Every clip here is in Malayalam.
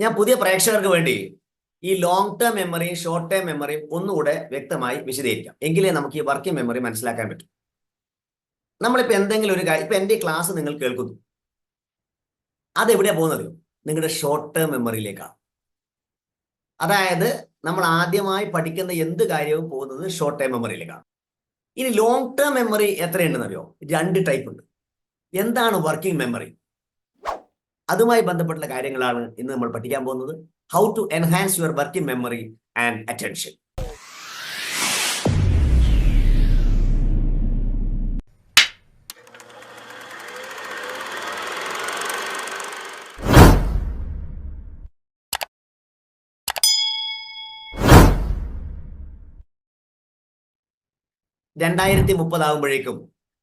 ഞാൻ പുതിയ പ്രേക്ഷകർക്ക് വേണ്ടി ഈ ലോങ് ടേം മെമ്മറിയും ഷോർട്ട് ടേം മെമ്മറിയും ഒന്നുകൂടെ വ്യക്തമായി വിശദീകരിക്കാം. എങ്കിലേ നമുക്ക് ഈ വർക്കിംഗ് മെമ്മറി മനസ്സിലാക്കാൻ പറ്റും. നമ്മളിപ്പോൾ എന്തെങ്കിലും ഒരു കാര്യം ഇപ്പൊ എന്റെ ക്ലാസ് നിങ്ങൾ കേൾക്കുന്നു. അതെവിടെയാ പോകുന്നത്? നിങ്ങളുടെ ഷോർട്ട് ടേം മെമ്മറിയിലേക്കാണ് അതായത് നമ്മൾ ആദ്യമായി പഠിക്കുന്ന എന്ത് കാര്യവും പോകുന്നത് ഷോർട്ട് ടേം മെമ്മറിയിലേക്കാണ് ഇനി ലോങ് ടേം മെമ്മറി എത്രയുണ്ടെന്ന് അറിയോ രണ്ട് ടൈപ്പ് ഉണ്ട്. എന്താണ് വർക്കിംഗ് മെമ്മറി അതുമായി ബന്ധപ്പെട്ടുള്ള കാര്യങ്ങളാണ് ഇന്ന് നമ്മൾ പഠിക്കാൻ പോകുന്നത്. How to enhance your working memory and attention രണ്ടായിരത്തി മുപ്പതാകുമ്പോഴേക്കും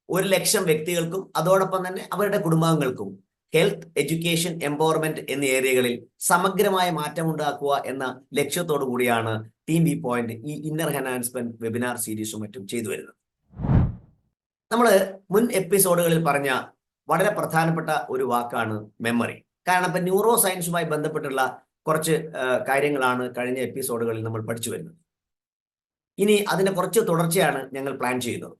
ഒരു ലക്ഷം വ്യക്തികൾക്കും അതോടൊപ്പം തന്നെ അവരുടെ കുടുംബാംഗങ്ങൾക്കും ഹെൽത്ത് എഡ്യൂക്കേഷൻ എംപവർമെന്റ് എന്നീ ഏരിയകളിൽ സമഗ്രമായ മാറ്റമുണ്ടാക്കുക എന്ന ലക്ഷ്യത്തോടു കൂടിയാണ് ടീം ബി പോയിന്റ് ഈ ഇന്നർ എൻഹാൻസ്മെന്റ് വെബിനാർ സീരീസും മറ്റും ചെയ്തു വരുന്നത്. നമ്മൾ മുൻ എപ്പിസോഡുകളിൽ പറഞ്ഞ വളരെ പ്രധാനപ്പെട്ട ഒരു വാക്കാണ് മെമ്മറി കാരണം ഇപ്പൊ ന്യൂറോ സയൻസുമായി ബന്ധപ്പെട്ടുള്ള കുറച്ച് കാര്യങ്ങളാണ് കഴിഞ്ഞ എപ്പിസോഡുകളിൽ നമ്മൾ പഠിച്ചു വരുന്നത്. ഇനി അതിന്റെ കുറച്ച് തുടർച്ചയാണ് ഞങ്ങൾ പ്ലാൻ ചെയ്യുന്നത്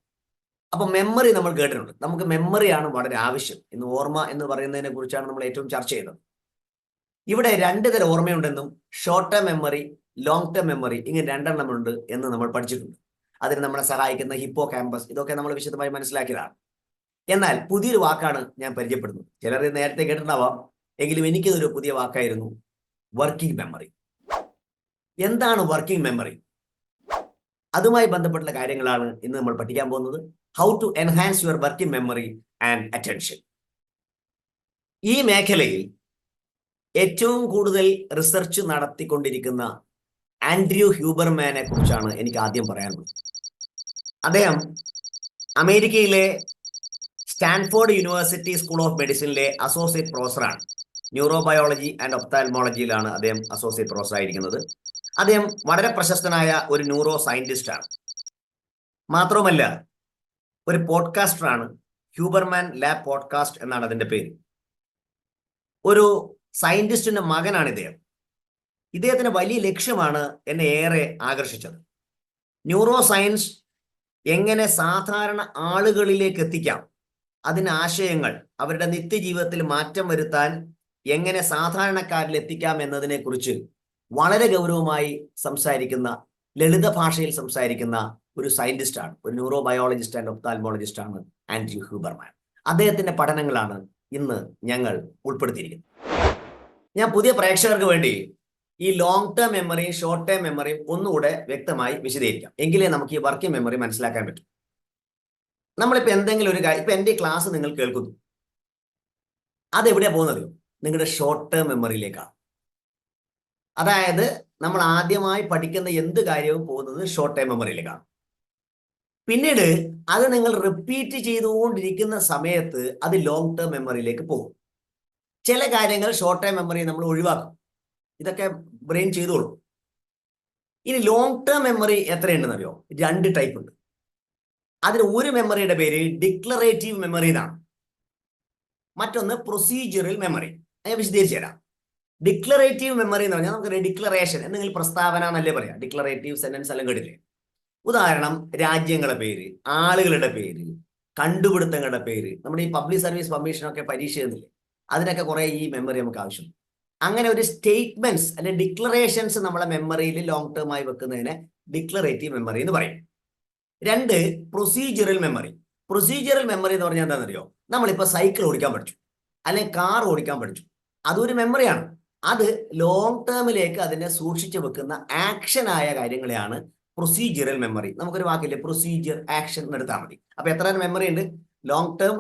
അപ്പൊ മെമ്മറി നമ്മൾ കേട്ടിട്ടുണ്ട്. നമുക്ക് മെമ്മറിയാണ് വളരെ ആവശ്യം. ഇന്ന് ഓർമ്മ എന്ന് പറയുന്നതിനെ കുറിച്ചാണ് നമ്മൾ ഏറ്റവും ചർച്ച ചെയ്തത്. ഇവിടെ രണ്ട് തരം ഓർമ്മയുണ്ടെന്നും short term memory long term memory ഇങ്ങനെ രണ്ടെണ്ണം ഉണ്ട് എന്ന് നമ്മൾ പഠിച്ചിട്ടുണ്ട്. അതിന് നമ്മളെ സഹായിക്കുന്ന ഹിപ്പോ ക്യാമ്പസ് ഇതൊക്കെ നമ്മൾ വിശദമായി മനസ്സിലാക്കിയതാണ്. എന്നാൽ പുതിയൊരു വാക്കാണ് ഞാൻ പരിചയപ്പെടുന്നത്. ചിലർ നേരത്തെ കേട്ടിട്ടുണ്ടാവാം. എങ്കിലും എനിക്കിതൊരു പുതിയ വാക്കായിരുന്നു വർക്കിംഗ് മെമ്മറി എന്താണ് വർക്കിംഗ് മെമ്മറി അതുമായി ബന്ധപ്പെട്ടുള്ള കാര്യങ്ങളാണ് ഇന്ന് നമ്മൾ പഠിക്കാൻ പോകുന്നത്. How to enhance your working memory and attention ഈ മേഖലയിൽ ഏറ്റവും കൂടുതൽ റിസർച്ച് നടത്തിക്കൊണ്ടിരിക്കുന്ന ആൻഡ്രൂ ഹ്യൂബർമാനെ കുറിച്ചാണ് എനിക്ക് ആദ്യം പറയാനുള്ളത്. അദ്ദേഹം അമേരിക്കയിലെ സ്റ്റാൻഫോർഡ് യൂണിവേഴ്സിറ്റി സ്കൂൾ ഓഫ് മെഡിസിനിലെ അസോസിയേറ്റ് പ്രൊഫസറാണ് ന്യൂറോബയോളജി ആൻഡ് ഒപ്താൽമോളജിയിലാണ് അദ്ദേഹം അസോസിയേറ്റ് പ്രൊഫസർ ആയിരിക്കുന്നത്. അദ്ദേഹം വളരെ പ്രശസ്തനായ ഒരു ന്യൂറോ സയന്റിസ്റ്റാണ്. ആണ് മാത്രവുമല്ല ഒരു പോഡ്കാസ്റ്ററാണ് ഹ്യൂബർമാൻ ലാബ് പോഡ്കാസ്റ്റ് എന്നാണ് അതിന്റെ പേര്. ഒരു സയന്റിസ്റ്റിന്റെ മകനാണ് ഇദ്ദേഹം. ഇദ്ദേഹത്തിന്റെ വലിയ ലക്ഷ്യമാണ് എന്നെ ഏറെ ആകർഷിച്ചത്. ന്യൂറോ സയൻസ് എങ്ങനെ സാധാരണ ആളുകളിലേക്ക് എത്തിക്കാം അതിന് ആശയങ്ങൾ അവരുടെ നിത്യജീവിതത്തിൽ മാറ്റം വരുത്താൻ എങ്ങനെ സാധാരണക്കാരിൽ എത്തിക്കാം എന്നതിനെ കുറിച്ച് വളരെ ഗൗരവമായി സംസാരിക്കുന്ന ലളിത ഭാഷയിൽ സംസാരിക്കുന്ന ഒരു സയന്റിസ്റ്റ് ആണ്. ഒരു ന്യൂറോ ബയോളജിസ്റ്റ് ആൻഡ് ഒപ്താൽമോളജിസ്റ്റ് ആണ് ആൻഡ്രൂ ഹ്യൂബർമാൻ അദ്ദേഹത്തിന്റെ പഠനങ്ങളാണ് ഇന്ന് ഞങ്ങൾ ഉൾപ്പെടുത്തിയിരിക്കുന്നത്. ഞാൻ പുതിയ പ്രേക്ഷകർക്ക് വേണ്ടി ഈ ലോങ് ടേം മെമ്മറിയും ഷോർട്ട് ടേം മെമ്മറിയും ഒന്നുകൂടെ വ്യക്തമായി വിശദീകരിക്കാം. എങ്കിലേ നമുക്ക് ഈ വർക്കിംഗ് മെമ്മറി മനസ്സിലാക്കാൻ പറ്റും. നമ്മളിപ്പോ എന്തെങ്കിലും ഒരു കാര്യം ഇപ്പൊ എന്റെ ക്ലാസ് നിങ്ങൾ കേൾക്കുന്നു. അതെവിടെയാ പോകുന്നത്? നിങ്ങളുടെ ഷോർട്ട് ടേം മെമ്മറിയിലേക്കാണ് അതായത് നമ്മൾ ആദ്യമായി പഠിക്കുന്ന എന്ത് കാര്യവും പോകുന്നത് ഷോർട്ട് ടൈം മെമ്മറിയിലേക്കാണ് പിന്നീട് അത് നിങ്ങൾ റിപ്പീറ്റ് ചെയ്തുകൊണ്ടിരിക്കുന്ന സമയത്ത് അത് ലോങ് ടേം മെമ്മറിയിലേക്ക് പോകും. ചില കാര്യങ്ങൾ ഷോർട്ട് ടൈം മെമ്മറി നമ്മൾ ഒഴിവാക്കും. ഇതൊക്കെ ബ്രെയിൻ ചെയ്തോളും. ഇനി ലോങ് ടേം മെമ്മറി എത്രയുണ്ടെന്ന് അറിയോ രണ്ട് ടൈപ്പ് ഉണ്ട്. അതിന് ഒരു മെമ്മറിയുടെ പേര് ഡിക്ലറേറ്റീവ് മെമ്മറി എന്നാണ് മറ്റൊന്ന് പ്രൊസീജിയറൽ മെമ്മറി ഞാൻ വിശദീകരിച്ചു തരാം. ഡിക്ലറേറ്റീവ് മെമ്മറി എന്ന് പറഞ്ഞാൽ നമുക്ക് ഡിക്ലറേഷൻ എന്തെങ്കിലും പ്രസ്താവന എന്നല്ലേ പറയാം. ഡിക്ലറേറ്റീവ് സെന്റൻസ് എല്ലാം കേട്ടില്ലേ? ഉദാഹരണം രാജ്യങ്ങളുടെ പേര് ആളുകളുടെ പേര് കണ്ടുപിടുത്തങ്ങളുടെ പേര്. നമ്മുടെ ഈ പബ്ലിക് സർവീസ് കമ്മീഷനൊക്കെ പരീക്ഷ എഴുതില്ലേ അതിനൊക്കെ കുറെ ഈ മെമ്മറി നമുക്ക് ആവശ്യം അങ്ങനെ ഒരു സ്റ്റേറ്റ്മെന്റ്സ് അല്ലെ ഡിക്ലറേഷൻസ് നമ്മളെ മെമ്മറിയിൽ ലോങ് ടേം ആയി വെക്കുന്നതിനെ ഡിക്ലറേറ്റീവ് മെമ്മറി എന്ന് പറയും. രണ്ട് പ്രൊസീജിയറൽ മെമ്മറി പ്രൊസീജിയറൽ മെമ്മറി എന്ന് പറഞ്ഞാൽ എന്താണെന്നറിയോ? നമ്മളിപ്പോ സൈക്കിൾ ഓടിക്കാൻ പഠിച്ചു. അല്ലെങ്കിൽ കാർ ഓടിക്കാൻ പഠിച്ചു. അതൊരു മെമ്മറിയാണ് അത് ലോങ് ടേമിലേക്ക് അതിനെ സൂക്ഷിച്ചു വെക്കുന്ന ആക്ഷൻ ആയ കാര്യങ്ങളെയാണ് പ്രൊസീജിയറൽ മെമ്മറി നമുക്കൊരു വാക്കില്ലേ? പ്രൊസീജിയർ ആക്ഷൻ എടുത്താൽ മതി. അപ്പൊ എത്ര മെമ്മറി ഉണ്ട്? ലോങ് ടേം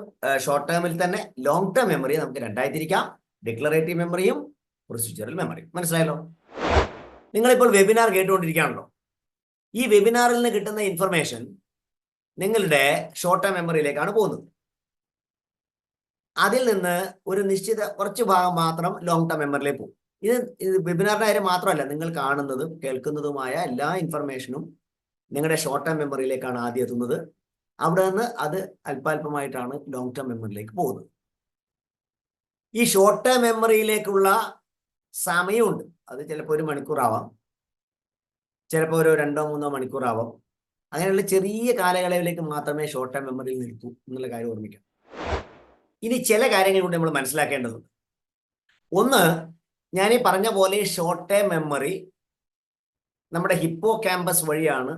ഷോർട്ട് ടേമിൽ തന്നെ ലോങ് ടേം മെമ്മറി നമുക്ക് രണ്ടായി തിരിക്കാം ഡിക്ലറേറ്റീവ് മെമ്മറിയും പ്രൊസീജിയറൽ മെമ്മറിയും മനസ്സിലായല്ലോ? നിങ്ങളിപ്പോൾ വെബിനാർ കേട്ടുകൊണ്ടിരിക്കുകയാണല്ലോ. ഈ വെബിനാറിൽ നിന്ന് കിട്ടുന്ന ഇൻഫർമേഷൻ നിങ്ങളുടെ ഷോർട്ട് ടേം മെമ്മറിയിലേക്കാണ് പോകുന്നത്. അതിൽ നിന്ന് ഒരു നിശ്ചിത കുറച്ച് ഭാഗം മാത്രം ലോങ് ടേം മെമ്മറിയിലേക്ക് പോകും. ഇത് വെബിനാറിന്റെ കാര്യം മാത്രമല്ല നിങ്ങൾ കാണുന്നതും കേൾക്കുന്നതുമായ എല്ലാ ഇൻഫർമേഷനും നിങ്ങളുടെ ഷോർട്ട് ടേം മെമ്മറിയിലേക്കാണ് ആദ്യം എത്തുന്നത്. അവിടെ നിന്ന് അത് അല്പാൽപമായിട്ടാണ് ലോങ് ടേം മെമ്മറിയിലേക്ക് പോകുന്നത്. ഈ ഷോർട്ട് ടേം മെമ്മറിയിലേക്കുള്ള സമയമുണ്ട്. അത് ചിലപ്പോൾ ഒരു മണിക്കൂറാവാം ചിലപ്പോൾ ഒരു രണ്ടോ മൂന്നോ മണിക്കൂറാവാം അങ്ങനെയുള്ള ചെറിയ കാലയളവിലേക്ക് മാത്രമേ ഷോർട്ട് ടേം മെമ്മറിയിൽ നിൽക്കൂ എന്നുള്ള കാര്യം ഓർമ്മിക്കാം. ഇനി ചില കാര്യങ്ങൾ കൂടി നമ്മൾ മനസ്സിലാക്കേണ്ടതുണ്ട്. ഒന്ന് ഞാൻ ഈ പറഞ്ഞ പോലെ ഷോർട്ട് ടേം മെമ്മറി നമ്മുടെ ഹിപ്പോ ക്യാമ്പസ് വഴിയാണ്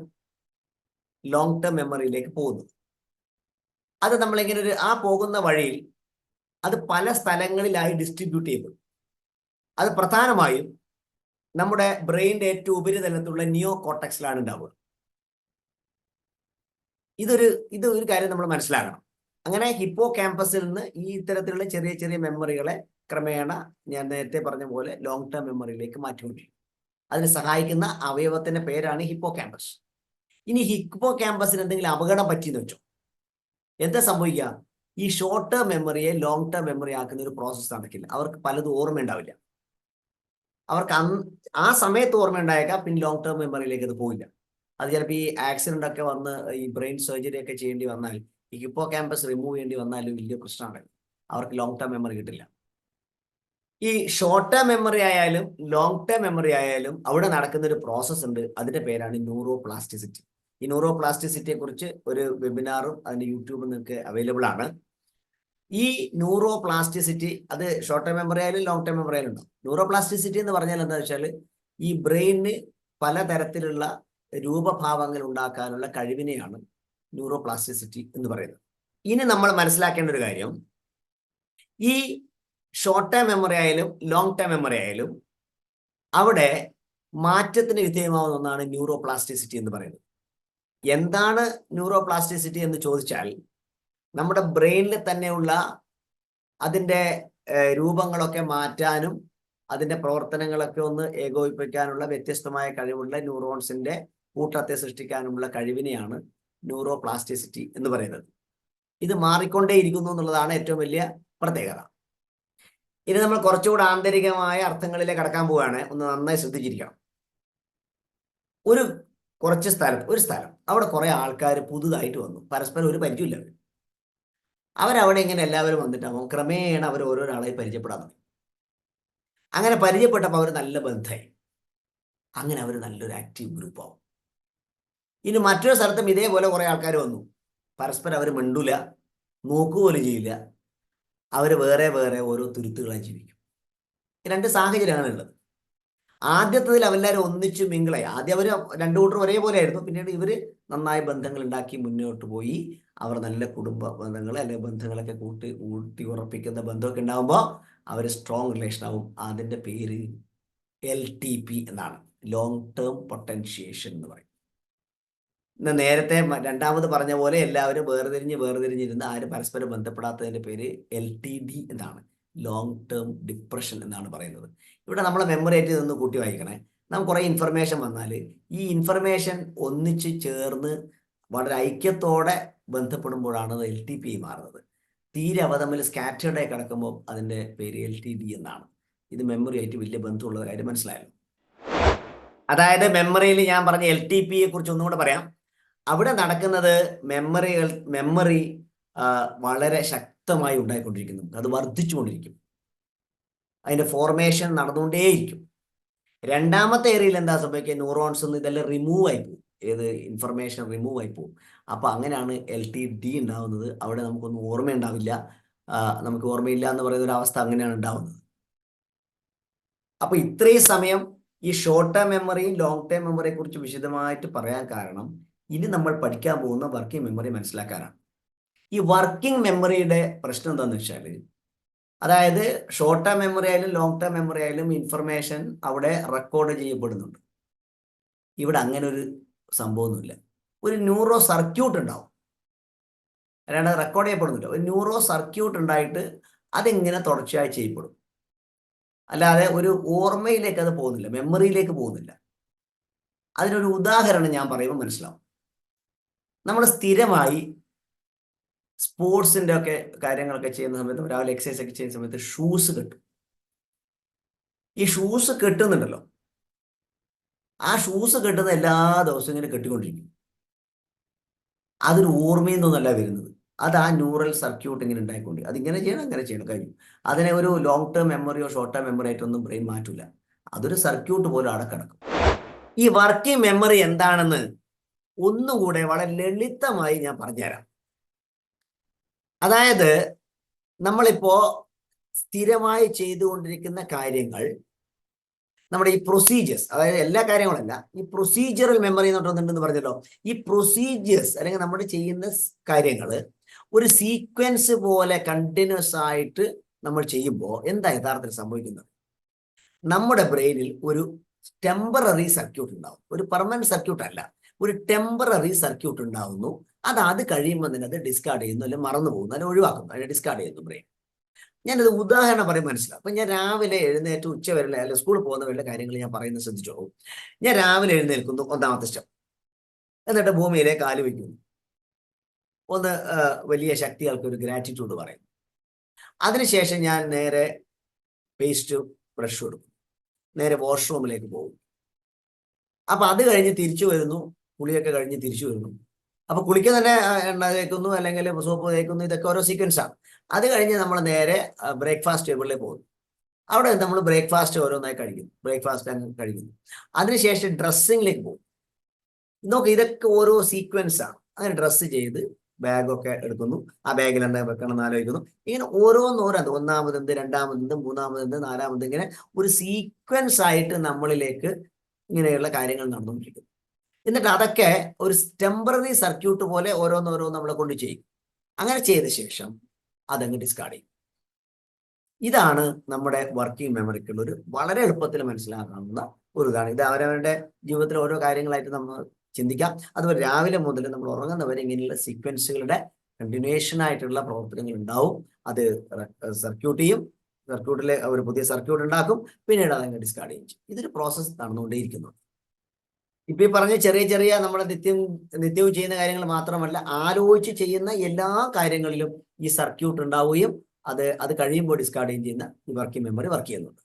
ലോങ് ടേം മെമ്മറിയിലേക്ക് പോകുന്നത്. അത് നമ്മളിങ്ങനെ ഒരു ആ പോകുന്ന വഴിയിൽ അത് പല സ്ഥലങ്ങളിലായി ഡിസ്ട്രിബ്യൂട്ട് ചെയ്യപ്പെടും അത് പ്രധാനമായും നമ്മുടെ ബ്രെയിന്റെ ഏറ്റവും ഉപരിതലത്തിലുള്ള നിയോ കോട്ടക്സിലാണ് ഉണ്ടാവുക. ഇതൊരു ഇത് ഒരു കാര്യം നമ്മൾ മനസ്സിലാക്കണം. അങ്ങനെ ഹിപ്പോ ക്യാമ്പസിൽ നിന്ന് ഈ ഇത്തരത്തിലുള്ള ചെറിയ ചെറിയ മെമ്മറികളെ ക്രമേണ ഞാൻ നേരത്തെ പറഞ്ഞ പോലെ ലോങ് ടേം മെമ്മറിയിലേക്ക് മാറ്റിക്കൊണ്ടിരിക്കും അതിന് സഹായിക്കുന്ന അവയവത്തിന്റെ പേരാണ് ഹിപ്പോ ക്യാമ്പസ്. ഇനി ഹിപ്പോ ക്യാമ്പസിന് എന്തെങ്കിലും അപകടം പറ്റിയെന്ന് വെച്ചോ? എന്താ സംഭവിക്കുക? ഈ ഷോർട്ട് ടേം മെമ്മറിയെ ലോങ് ടേം മെമ്മറി ആക്കുന്ന ഒരു പ്രോസസ്സ് നടക്കില്ല. അവർക്ക് പലതും ഓർമ്മ ഉണ്ടാവില്ല. അവർക്ക് ആ സമയത്ത് ഓർമ്മ ഉണ്ടായേക്കാം പിന്നെ ലോങ് ടേം മെമ്മറിയിലേക്ക് അത് പോയില്ല അത് ചിലപ്പോൾ ഈ ആക്സിഡന്റ് ഒക്കെ വന്ന് ഈ ബ്രെയിൻ സർജറി ഒക്കെ ചെയ്യേണ്ടി വന്നാൽ ഈ ഹിപ്പോ ക്യാമ്പസ് റിമൂവ് ചെയ്യേണ്ടി വന്നാലും വലിയ പ്രശ്നമാണ്. അവർക്ക് ലോങ് ടേം മെമ്മറി കിട്ടില്ല. ഈ ഷോർട്ട് ടേം മെമ്മറി ആയാലും ലോങ് ടേം മെമ്മറി ആയാലും അവിടെ നടക്കുന്ന ഒരു പ്രോസസ്സ് ഉണ്ട്. അതിന്റെ പേരാണ് ന്യൂറോ പ്ലാസ്റ്റിസിറ്റി ഈ ന്യൂറോ പ്ലാസ്റ്റിസിറ്റിയെ കുറിച്ച് ഒരു വെബിനാറും അതിന്റെ യൂട്യൂബിൽ നിങ്ങൾക്ക് അവൈലബിൾ ആണ്. ഈ ന്യൂറോ പ്ലാസ്റ്റിസിറ്റി അത് ഷോർട്ട് ടേം മെമ്മറി ആയാലും ലോങ് ടേം മെമ്മറി ആയാലും ഉണ്ടാവും. ന്യൂറോ പ്ലാസ്റ്റിസിറ്റി എന്ന് പറഞ്ഞാൽ എന്താ വെച്ചാൽ ഈ ബ്രെയിനിന് പലതരത്തിലുള്ള രൂപഭാവങ്ങൾ ഉണ്ടാക്കാനുള്ള കഴിവിനെയാണ് ന്യൂറോ പ്ലാസ്റ്റിസിറ്റി എന്ന് പറയുന്നത്. ഇനി നമ്മൾ മനസ്സിലാക്കേണ്ട ഒരു കാര്യം ഈ ഷോർട്ട് ടേം മെമ്മറി ആയാലും ലോങ് ടേം മെമ്മറി ആയാലും അവിടെ മാറ്റത്തിന് വിധേയമാവുന്ന ഒന്നാണ് ന്യൂറോ പ്ലാസ്റ്റിസിറ്റി എന്ന് പറയുന്നത്. എന്താണ് ന്യൂറോ പ്ലാസ്റ്റിസിറ്റി എന്ന് ചോദിച്ചാൽ നമ്മുടെ ബ്രെയിനിൽ തന്നെയുള്ള അതിന്റെ രൂപങ്ങളൊക്കെ മാറ്റാനും അതിന്റെ പ്രവർത്തനങ്ങളൊക്കെ ഒന്ന് ഏകോപിപ്പിക്കാനുള്ള വ്യത്യസ്തമായ കഴിവുള്ള ന്യൂറോൺസിന്റെ കൂട്ടത്തെ സൃഷ്ടിക്കാനുമുള്ള കഴിവിനെയാണ് ന്യൂറോ പ്ലാസ്റ്റിസിറ്റി എന്ന് പറയുന്നത്. ഇത് മാറിക്കൊണ്ടേയിരിക്കുന്നു എന്നുള്ളതാണ് ഏറ്റവും വലിയ പ്രത്യേകത. ഇനി നമ്മൾ കുറച്ചുകൂടെ ആന്തരികമായ അർത്ഥങ്ങളിലേക്ക് കടക്കാൻ പോവുകയാണ്. ഒന്ന് നന്നായി ശ്രദ്ധിച്ചിരിക്കണം. ഒരു കുറച്ച് സ്ഥലം ഒരു സ്ഥലം. അവിടെ കുറെ ആൾക്കാർ പുതുതായിട്ട് വന്നു. പരസ്പരം ഒരു പരിചയമില്ല അവർ അവരവിടെ ഇങ്ങനെ എല്ലാവരും വന്നിട്ടാകും ക്രമേണ അവർ ഓരോരാളെ പരിചയപ്പെടാൻ തുടങ്ങി. അങ്ങനെ പരിചയപ്പെട്ടപ്പോൾ അവർ നല്ല ബന്ധമായി. അങ്ങനെ അവർ നല്ലൊരു ആക്റ്റീവ് ഗ്രൂപ്പ് ആവും. ഇനി മറ്റൊരു സ്ഥലത്തും ഇതേപോലെ കുറെ ആൾക്കാർ വന്നു. പരസ്പരം അവർ മിണ്ടൂല നോക്കുപോലും ചെയ്യില്ല. അവർ വേറെ വേറെ ഓരോ തുരുത്തുകളായി ജീവിക്കും. രണ്ട് സാഹചര്യമാണ് ഉള്ളത് ആദ്യത്തതിൽ അവരെല്ലാവരും ഒന്നിച്ച് മിങ്കിളായി. ആദ്യം അവർ രണ്ടു കൂട്ടർ ഒരേപോലെ ആയിരുന്നു. പിന്നീട് ഇവർ നന്നായി ബന്ധങ്ങൾ ഉണ്ടാക്കി മുന്നോട്ട് പോയി. അവർ നല്ല കുടുംബ ബന്ധങ്ങൾ അല്ലെങ്കിൽ ബന്ധങ്ങളൊക്കെ കൂട്ടി കൂട്ടി ഉറപ്പിക്കുന്ന ബന്ധമൊക്കെ ഉണ്ടാകുമ്പോൾ അവർ സ്ട്രോങ് റിലേഷൻ ആവും. അതിന്റെ പേര് എൽ ടി പി എന്നാണ്. ലോങ് ടേം പൊട്ടൻഷ്യേഷൻ എന്ന് പറയും. നേരത്തെ രണ്ടാമത് പറഞ്ഞ പോലെ എല്ലാവരും വേർതിരിഞ്ഞ് വേർതിരിഞ്ഞിരുന്ന് ആരും പരസ്പരം ബന്ധപ്പെടാത്തതിന്റെ പേര് എൽ ടി ഡി എന്നാണ്. ലോങ് ടേം ഡിപ്രഷൻ എന്നാണ് പറയുന്നത്. ഇവിടെ നമ്മളെ മെമ്മറി ആയിട്ട് നിന്ന് കൂട്ടി വായിക്കണേ. നമുക്ക് കുറേ ഇൻഫർമേഷൻ വന്നാൽ ഈ ഇൻഫർമേഷൻ ഒന്നിച്ച് ചേർന്ന് വളരെ ഐക്യത്തോടെ ബന്ധപ്പെടുമ്പോഴാണ് അത് എൽ ടി പി മാറുന്നത്. തീരെ അവ തമ്മിൽ സ്കാറ്റേർഡായി കിടക്കുമ്പോൾ അതിന്റെ പേര് എൽ ടി ഡി എന്നാണ്. ഇത് മെമ്മറി ആയിട്ട് വലിയ ബന്ധമുള്ള കാര്യം മനസ്സിലായല്ലോ. അതായത് മെമ്മറിയിൽ ഞാൻ പറഞ്ഞ എൽ ടി പിയെ കുറിച്ച് ഒന്നുകൂടെ പറയാം. അവിടെ നടക്കുന്നത് മെമ്മറികൾ മെമ്മറി വളരെ ശക്തമായി ഉണ്ടായിക്കൊണ്ടിരിക്കുന്നു. അത് വർദ്ധിച്ചുകൊണ്ടിരിക്കും. അതിന്റെ ഫോർമേഷൻ നടന്നുകൊണ്ടേയിരിക്കും. രണ്ടാമത്തെ ഏരിയയിൽ എന്താ സംഭവിക്കുക? ന്യൂറോൺസ് ഒന്നും ഇതെല്ലാം റിമൂവ് ആയി പോകും. ഏത് ഇൻഫർമേഷൻ റിമൂവ് ആയി പോകും. അപ്പൊ അങ്ങനെയാണ് എൽ ടി ഡി ഉണ്ടാവുന്നത്. അവിടെ നമുക്കൊന്നും ഓർമ്മയുണ്ടാവില്ല. നമുക്ക് ഓർമ്മയില്ല എന്ന് പറയുന്ന ഒരു അവസ്ഥ അങ്ങനെയാണ് ഉണ്ടാവുന്നത്. അപ്പൊ ഇത്രയും സമയം ഈ ഷോർട്ട് ടേം മെമ്മറിയും ലോങ് ടേം മെമ്മറിയെ കുറിച്ച് വിശദമായിട്ട് പറയാൻ കാരണം ഇനി നമ്മൾ പഠിക്കാൻ പോകുന്ന വർക്കിംഗ് മെമ്മറി മനസ്സിലാക്കാനാണ്. ഈ വർക്കിംഗ് മെമ്മറിയുടെ പ്രശ്നം എന്താണെന്ന് വെച്ചാൽ അതായത് ഷോർട്ട് ടേം മെമ്മറി ആയാലും ലോങ് ടേം മെമ്മറി ആയാലും ഇൻഫർമേഷൻ അവിടെ റെക്കോർഡ് ചെയ്യപ്പെടുന്നുണ്ട്. ഇവിടെ അങ്ങനെ ഒരു സംഭവമൊന്നുമില്ല. ഒരു ന്യൂറോ സർക്യൂട്ട് ഉണ്ടാവും. അല്ലാണ്ട് റെക്കോർഡ് ചെയ്യപ്പെടുന്നില്ല. ഒരു ന്യൂറോ സർക്യൂട്ട് ഉണ്ടായിട്ട് അതിങ്ങനെ തുടർച്ചയായി ചെയ്യപ്പെടും. അല്ലാതെ ഒരു ഓർമ്മയിലേക്ക് അത് പോകുന്നില്ല. മെമ്മറിയിലേക്ക് പോകുന്നില്ല. അതിനൊരു ഉദാഹരണം ഞാൻ പറയുമ്പോൾ മനസ്സിലാവും. നമ്മൾ സ്ഥിരമായി സ്പോർട്സിന്റെ ഒക്കെ കാര്യങ്ങളൊക്കെ ചെയ്യുന്ന സമയത്ത് രാവിലെ എക്സസൈസ് ഒക്കെ ചെയ്യുന്ന സമയത്ത് ഷൂസ് കെട്ടും. ഈ ഷൂസ് കെട്ടുന്നുണ്ടല്ലോ. ആ ഷൂസ് കെട്ടുന്ന എല്ലാ ദിവസവും ഇങ്ങനെ കെട്ടിക്കൊണ്ടിരിക്കും. അതൊരു ഓർമ്മയിൽ നിന്നല്ല വരുന്നത്. അത് ആ ന്യൂറൽ സർക്യൂട്ട് ഇങ്ങനെ ഉണ്ടായിക്കൊണ്ട് അതിങ്ങനെ ചെയ്യണം അങ്ങനെ ചെയ്യണം കഴിയും. അതിനെ ഒരു ലോങ് ടേം മെമ്മറിയോ ഷോർട്ട് ടേം മെമ്മറി ആയിട്ടൊന്നും ബ്രെയിൻ മാറ്റില്ല അതൊരു സർക്യൂട്ട് പോലും അവിടെ കിടക്കും. ഈ വർക്കിംഗ് മെമ്മറി എന്താണെന്ന് ഒന്നുകൂടെ വളരെ ലളിതമായി ഞാൻ പറഞ്ഞുതരാം. അതായത് നമ്മളിപ്പോ സ്ഥിരമായി ചെയ്തുകൊണ്ടിരിക്കുന്ന കാര്യങ്ങൾ നമ്മുടെ ഈ പ്രൊസീജിയേഴ്സ് അതായത് എല്ലാ കാര്യങ്ങളല്ല ഈ പ്രൊസീജിയറൽ മെമ്മറി എന്ന് പറഞ്ഞിട്ടുണ്ടെന്ന് പറഞ്ഞല്ലോ? ഈ പ്രൊസീജിയേഴ്സ് അല്ലെങ്കിൽ നമ്മൾ ചെയ്യുന്ന കാര്യങ്ങൾ ഒരു സീക്വൻസ് പോലെ കണ്ടിന്യൂസ് ആയിട്ട് നമ്മൾ ചെയ്യുമ്പോൾ എന്താ യഥാർത്ഥത്തിൽ സംഭവിക്കുന്നത്? നമ്മുടെ ബ്രെയിനിൽ ഒരു ടെമ്പററി സർക്യൂട്ട് ഉണ്ടാവും. ഒരു പെർമനന്റ് സർക്യൂട്ട് അല്ല. ഒരു ടെമ്പററി സർക്യൂട്ട് ഉണ്ടാവുന്നു. അത് അത് കഴിയുമ്പോൾ തന്നെ അത് ഡിസ്കാർഡ് ചെയ്യുന്നു അല്ലെങ്കിൽ മറന്നു പോകുന്നു അല്ലെങ്കിൽ ഒഴിവാക്കുന്നു അല്ലെങ്കിൽ ഡിസ്കാർഡ് ചെയ്യുന്നു ബ്രെയിൻ ഞാനത് ഉദാഹരണം പറയും മനസ്സിലാവും അപ്പൊ ഞാൻ രാവിലെ എഴുന്നേറ്റ് ഉച്ച വരെ അല്ലെങ്കിൽ സ്കൂളിൽ പോകുന്ന വല്ല കാര്യങ്ങൾ ഞാൻ പറയുന്നത് ശ്രദ്ധിച്ചോളൂ ഞാൻ രാവിലെ എഴുന്നേൽക്കുന്നു ഒന്നാമത്തെ സ്റ്റെപ്പ് എന്നിട്ട് ഭൂമിയിലെ കാൽ വയ്ക്കുന്നു. ഒന്ന് വലിയ ശക്തികൾക്ക് ഒരു ഗ്രാറ്റിറ്റ്യൂഡ് പറയും അതിനുശേഷം ഞാൻ നേരെ പേസ്റ്റ് ബ്രഷ് കൊടുക്കും നേരെ വാഷ്റൂമിലേക്ക് പോകും അപ്പൊ അത് കഴിഞ്ഞ് തിരിച്ചു വരുന്നു. കുളിയൊക്കെ കഴിഞ്ഞ് തിരിച്ചു വരുന്നു. അപ്പൊ കുളിക്ക് തന്നെ എണ്ണ തേക്കുന്നു അല്ലെങ്കിൽ സോപ്പ് തേക്കുന്നു ഇതൊക്കെ ഓരോ സീക്വൻസാണ് അത് കഴിഞ്ഞ് നമ്മൾ നേരെ ബ്രേക്ക്ഫാസ്റ്റ് ടേബിളിൽ പോകുന്നു. അവിടെ നമ്മൾ ബ്രേക്ക്ഫാസ്റ്റ് ഓരോന്നായി കഴിക്കുന്നു. ബ്രേക്ക്ഫാസ്റ്റ് അങ്ങ് കഴിക്കുന്നു. അതിനുശേഷം ഡ്രസ്സിങ്ങിലേക്ക് പോകും നോക്ക് ഇതൊക്കെ ഓരോ സീക്വൻസ് ആണ്. അങ്ങനെ ഡ്രസ്സ് ചെയ്ത് ബാഗൊക്കെ എടുക്കുന്നു. ആ ബാഗിൽ എന്താ വെക്കണം ആലോചിക്കുന്നു. ഇങ്ങനെ ഓരോന്നോരോന്ന്. ഒന്നാമതെന്ത് രണ്ടാമതെന്ത് മൂന്നാമതെന്ത് നാലാമത് ഇങ്ങനെ ഒരു സീക്വൻസ് ആയിട്ട് നമ്മളിലേക്ക് ഇങ്ങനെയുള്ള കാര്യങ്ങൾ നടന്നുകൊണ്ടിരിക്കുന്നു. എന്നിട്ട് അതൊക്കെ ഒരു ടെമ്പററി സർക്യൂട്ട് പോലെ ഓരോന്നോരോന്ന് നമ്മളെ കൊണ്ട് ചെയ്യും. അങ്ങനെ ചെയ്ത ശേഷം അതങ്ങ് ഡിസ്കാർഡ് ചെയ്യും. ഇതാണ് നമ്മുടെ വർക്കിംഗ് മെമ്മറിക്കുള്ള ഒരു വളരെ എളുപ്പത്തിൽ മനസ്സിലാക്കാവുന്ന ഒരു ഇതാണ്. ഇത് അവരവരുടെ ജീവിതത്തിലെ ഓരോ കാര്യങ്ങളായിട്ട് നമ്മൾ ചിന്തിക്കാം. അതുപോലെ രാവിലെ മുതൽ നമ്മൾ ഉറങ്ങുന്നവരെ ഇങ്ങനെയുള്ള സീക്വൻസുകളുടെ കണ്ടിന്യൂഷൻ ആയിട്ടുള്ള പ്രവർത്തനങ്ങൾ ഉണ്ടാവും. അത് സർക്യൂട്ട് ചെയ്യും. സർക്യൂട്ടിലെ ഒരു പുതിയ സർക്യൂട്ട് ഉണ്ടാക്കും. പിന്നീട് അതങ്ങ് ഡിസ്കാർഡ് ചെയ്യും. ഇതൊരു പ്രോസസ്സ് നടന്നുകൊണ്ടേയിരിക്കുന്നു. ഇപ്പൊ ഈ പറഞ്ഞ ചെറിയ ചെറിയ നമ്മുടെ നിത്യം നിത്യവും ചെയ്യുന്ന കാര്യങ്ങൾ മാത്രമല്ല ആലോചിച്ച് ചെയ്യുന്ന എല്ലാ കാര്യങ്ങളിലും ഈ സർക്യൂട്ട് ഉണ്ടാവുകയും അത് അത് കഴിയുമ്പോൾ ഡിസ്കാർഡ് ചെയ്യുന്ന ഈ വർക്കിംഗ് മെമ്മറി വർക്ക് ചെയ്യുന്നുണ്ട്.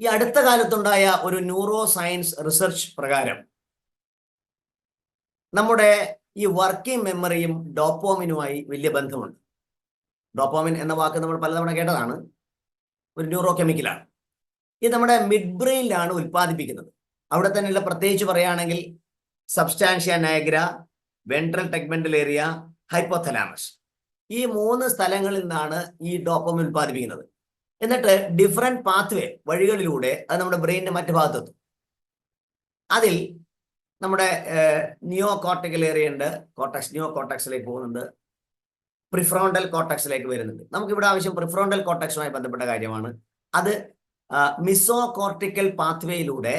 ഈ അടുത്ത കാലത്തുണ്ടായ ഒരു ന്യൂറോ സയൻസ് റിസർച്ച് പ്രകാരം നമ്മുടെ ഈ വർക്കിംഗ് മെമ്മറിയും ഡോപ്പോമിനുമായി വലിയ ബന്ധമുണ്ട്. ഡോപ്പോമിൻ എന്ന വാക്ക് നമ്മൾ പലതവണ കേട്ടതാണ്. ഒരു ന്യൂറോ കെമിക്കലാണ് ഇത് നമ്മുടെ മിഡ് ബ്രെയിനിലാണ് ഉൽപ്പാദിപ്പിക്കുന്നത്. അവിടെ തന്നെയുള്ള പ്രത്യേകിച്ച് പറയുകയാണെങ്കിൽ substantia nigra ventral tegmental area hypothalamus ഈ മൂന്ന് സ്ഥലങ്ങളിൽ നിന്നാണ് ഈ ഡോപ്പമിൻ ഉൽപ്പാദിപ്പിക്കുന്നത്. എന്നിട്ട് ഡിഫറെന്റ് പാത്വേ വഴികളിലൂടെ അത് നമ്മുടെ ബ്രെയിനിന്റെ മറ്റു ഭാഗത്തെത്തും. അതിൽ നമ്മുടെ നിയോ കോർട്ടിക്കൽ ഏരിയ ഉണ്ട് കോട്ടക്സ് നിയോ കോട്ടക്സിലേക്ക് പോകുന്നുണ്ട് പ്രിഫ്രോണ്ടൽ കോട്ടക്സിലേക്ക് വരുന്നുണ്ട്. നമുക്കിവിടെ ആവശ്യം പ്രിഫ്രോണ്ടൽ കോട്ടക്സുമായി ബന്ധപ്പെട്ട കാര്യമാണ്. അത് മിസോ കോർട്ടിക്കൽ പാത്വേയിലൂടെ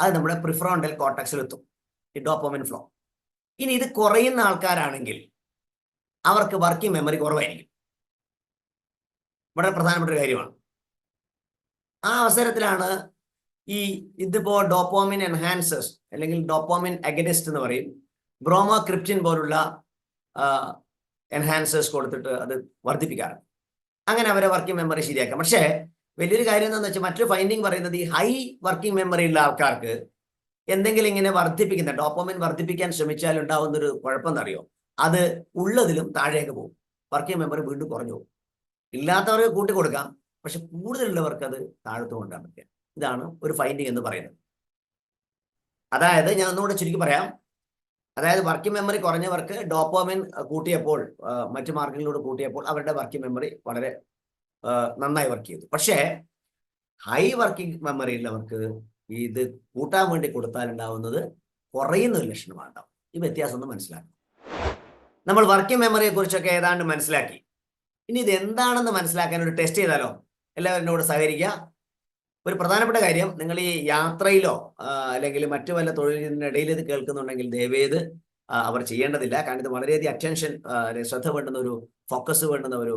അത് നമ്മുടെ പ്രിഫ്രോണ്ടൽ കോട്ടക്സിൽ എത്തും. ഈ ഡോപ്പോമിൻ ഫ്ലോ ഇനി ഇത് കുറയുന്ന ആൾക്കാരാണെങ്കിൽ അവർക്ക് വർക്കിംഗ് മെമ്മറി കുറവായിരിക്കും. വളരെ പ്രധാനപ്പെട്ട ഒരു കാര്യമാണ്. ആ അവസരത്തിലാണ് ഈ ഇതിപ്പോ ഡോപ്പോമിൻ എൻഹാൻസേഴ്സ് അല്ലെങ്കിൽ ഡോപ്പോമിൻ അഗനിസ്റ്റ് എന്ന് പറയും ബ്രോമോ ക്രിപ്റ്റിൻ പോലുള്ള എൻഹാൻസേഴ്സ് കൊടുത്തിട്ട് അത് വർദ്ധിപ്പിക്കാറുണ്ട് അങ്ങനെ അവരെ വർക്കിംഗ് മെമ്മറി ശരിയാക്കാം. പക്ഷേ വലിയൊരു കാര്യം എന്താണെന്ന് വെച്ചാൽ മറ്റൊരു ഫൈൻഡിങ് പറയുന്നത് ഈ ഹൈ വർക്കിംഗ് മെമ്മറി ഉള്ള ആൾക്കാർക്ക് എന്തെങ്കിലും ഇങ്ങനെ വർദ്ധിപ്പിക്കുന്ന ഡോപ്പോമിൻ വർദ്ധിപ്പിക്കാൻ ശ്രമിച്ചാൽ ഉണ്ടാവുന്ന ഒരു കുഴപ്പം എന്നറിയോ അത് ഉള്ളതിലും താഴേക്ക് പോകും. വർക്കിംഗ് മെമ്മറി വീണ്ടും കുറഞ്ഞു പോകും. ഇല്ലാത്തവർക്ക് കൂട്ടി കൊടുക്കാം പക്ഷെ കൂടുതലുള്ളവർക്ക് അത് താഴത്തു കൊണ്ടാണ് ഇതാണ് ഒരു ഫൈൻഡിങ് എന്ന് പറയുന്നത്. അതായത് ഞാൻ ഒന്നുകൂടെ ചുരുക്കി പറയാം. അതായത് വർക്കിംഗ് മെമ്മറി കുറഞ്ഞവർക്ക് ഡോപ്പോമിൻ കൂട്ടിയപ്പോൾ മറ്റു മാർഗങ്ങളിലൂടെ കൂട്ടിയപ്പോൾ അവരുടെ വർക്കിംഗ് മെമ്മറി വളരെ നന്നായി വർക്ക് ചെയ്തു. പക്ഷേ ഹൈ വർക്കിംഗ് മെമ്മറി ഉള്ളവർക്ക് ഇത് കൂട്ടാൻ വേണ്ടി കൊടുത്താൽ ഉണ്ടാവുന്നത് കുറയുന്ന ഒരു ലക്ഷണമാണ് ഉണ്ടാവും ഈ വ്യത്യാസം ഒന്ന് മനസ്സിലാക്കണം. നമ്മൾ വർക്കിംഗ് മെമ്മറിയെ കുറിച്ചൊക്കെ ഏതാണ്ട് മനസ്സിലാക്കി. ഇനി ഇത് എന്താണെന്ന് മനസ്സിലാക്കാൻ ഒരു ടെസ്റ്റ് ചെയ്താലോ? എല്ലാവരും എന്നോട് സഹകരിക്കുക. ഒരു പ്രധാനപ്പെട്ട കാര്യം നിങ്ങൾ ഈ യാത്രയിലോ അല്ലെങ്കിൽ മറ്റു വല്ല തൊഴിലിനിടയിൽ ഇത് കേൾക്കുന്നുണ്ടെങ്കിൽ ദയവേത് അവർ ചെയ്യേണ്ടതില്ല. കാരണം ഇത് വളരെയധികം അറ്റൻഷൻ ശ്രദ്ധ വേണ്ടുന്ന ഒരു ഫോക്കസ് വേണ്ടുന്ന ഒരു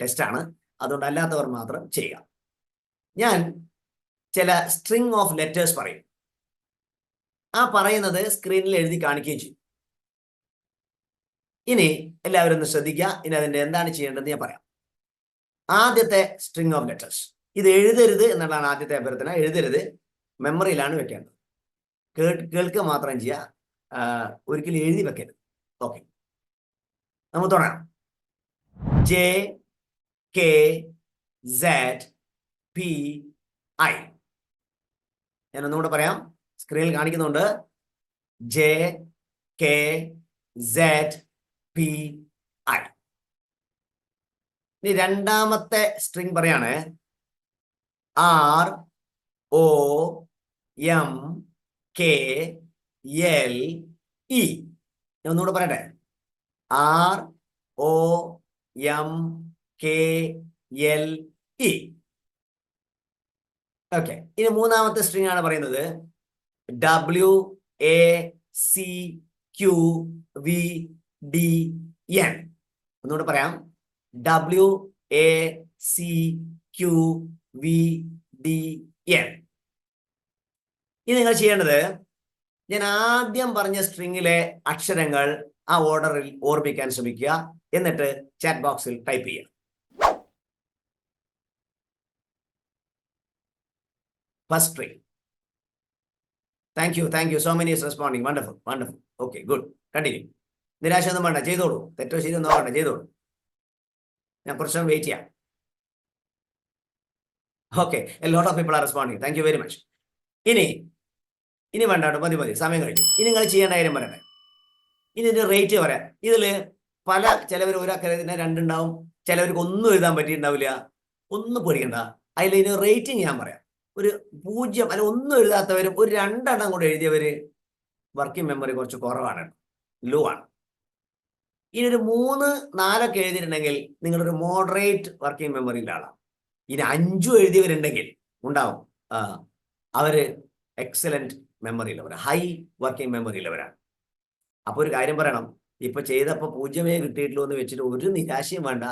ടെസ്റ്റാണ് അതുകൊണ്ട് അല്ലാത്തവർ മാത്രം ചെയ്യാം. ഞാൻ ചില സ്ട്രിങ് ഓഫ് ലെറ്റേഴ്സ് പറയും. ആ പറയുന്നത് സ്ക്രീനിൽ എഴുതി കാണിക്കുകയും ചെയ്യും. ഇനി എല്ലാവരും ഒന്ന് ശ്രദ്ധിക്കുക. ഇനി അതിന്റെ എന്താണ് ചെയ്യേണ്ടതെന്ന് ഞാൻ പറയാം. ആദ്യത്തെ സ്ട്രിങ് ഓഫ് ലെറ്റേഴ്സ് ഇത് എഴുതരുത് എന്നുള്ളതാണ് ആദ്യത്തെ അഭ്യർത്ഥന. എഴുതരുത്. മെമ്മറിയിലാണ് വെക്കേണ്ടത്. കേൾ കേൾക്കുക മാത്രം ചെയ്യുക. ഒരിക്കലും എഴുതി വെക്കരുത്. ഓക്കെ നമുക്ക് തുടങ്ങാം. J K Z P I. ഞാൻ ഒന്നുകൂടെ പറയാം. സ്ക്രീനിൽ കാണിക്കുന്നുണ്ട്. J K Z P I ഇനി രണ്ടാമത്തെ സ്ട്രിങ് പറയാണ്. R O M K L E ഒന്നുകൂടെ പറയട്ടെ. R O M K L E okay ഇനി മൂന്നാമത്തെ സ്ട്രിങ് ആണ് പറയുന്നത്. W A C Q V D N ഒന്നുകൂടെ പറയാം. W A C Q V D N ഇനി നിങ്ങൾ ചെയ്യേണ്ടത് ഞാൻ ആദ്യം പറഞ്ഞ സ്ട്രിങ്ങിലെ അക്ഷരങ്ങൾ ആ ഓർഡറിൽ ഓർമ്മിക്കാൻ ശ്രമിക്കുക. എന്നിട്ട് ചാറ്റ് ബോക്സിൽ ടൈപ്പ് ചെയ്യുക. First string thank you thank you so many is responding wonderful wonderful okay good continue നിരാശ ഒന്നും വേണ്ട ചെയ്തോളൂ. തെറ്റോ ശരിയൊന്നും വേണ്ട ചെയ്തോളൂ. ഞാൻ കുറച്ച് വെയിറ്റ് ചെയ്യാം. Okay lot of people are responding thank you very much ഇനി ഇനി വേണ്ട കേട്ടോ മതി മതി. സമയം കഴിഞ്ഞു. ഇനി നിങ്ങൾ ചെയ്യേണ്ട കാര്യം പറയട്ടെ. ഇതിന്റെ റേറ്റ് പറയാം. ഇതിൽ പല ചിലവർ ഒരാൾക്കതിന് രണ്ടുണ്ടാവും. ചിലവർക്ക് ഒന്നും എഴുതാൻ പറ്റിയിട്ടുണ്ടാവില്ല. ഒന്നും പേടിക്കണ്ട. അതിൽ ഇതിന് റേറ്റിംഗ് ഞാൻ പറയാം. ഒരു പൂജ്യം അല്ല ഒന്നും എഴുതാത്തവരും ഒരു രണ്ടെണ്ണം കൂടെ എഴുതിയവര് വർക്കിംഗ് മെമ്മറി കുറച്ച് കുറവാണ് ലോ ആണ്. ഇനി ഒരു മൂന്ന് നാലൊക്കെ എഴുതിയിട്ടുണ്ടെങ്കിൽ നിങ്ങളൊരു മോഡറേറ്റ് വർക്കിംഗ് മെമ്മറിയിലെ ആളാണ് ഇനി അഞ്ചും എഴുതിയവരുണ്ടെങ്കിൽ ഉണ്ടാവും. അവർ എക്സലന്റ് മെമ്മറിയിലുള്ളവർ ഹൈ വർക്കിംഗ് മെമ്മറിയിലവരാണ് അപ്പൊ ഒരു കാര്യം പറയണം ഇപ്പൊ ചെയ്തപ്പോ പൂജ്യമേ കിട്ടിയിട്ടുള്ളൂ എന്ന് വെച്ചിട്ട് ഒരു നിരാശയും വേണ്ട.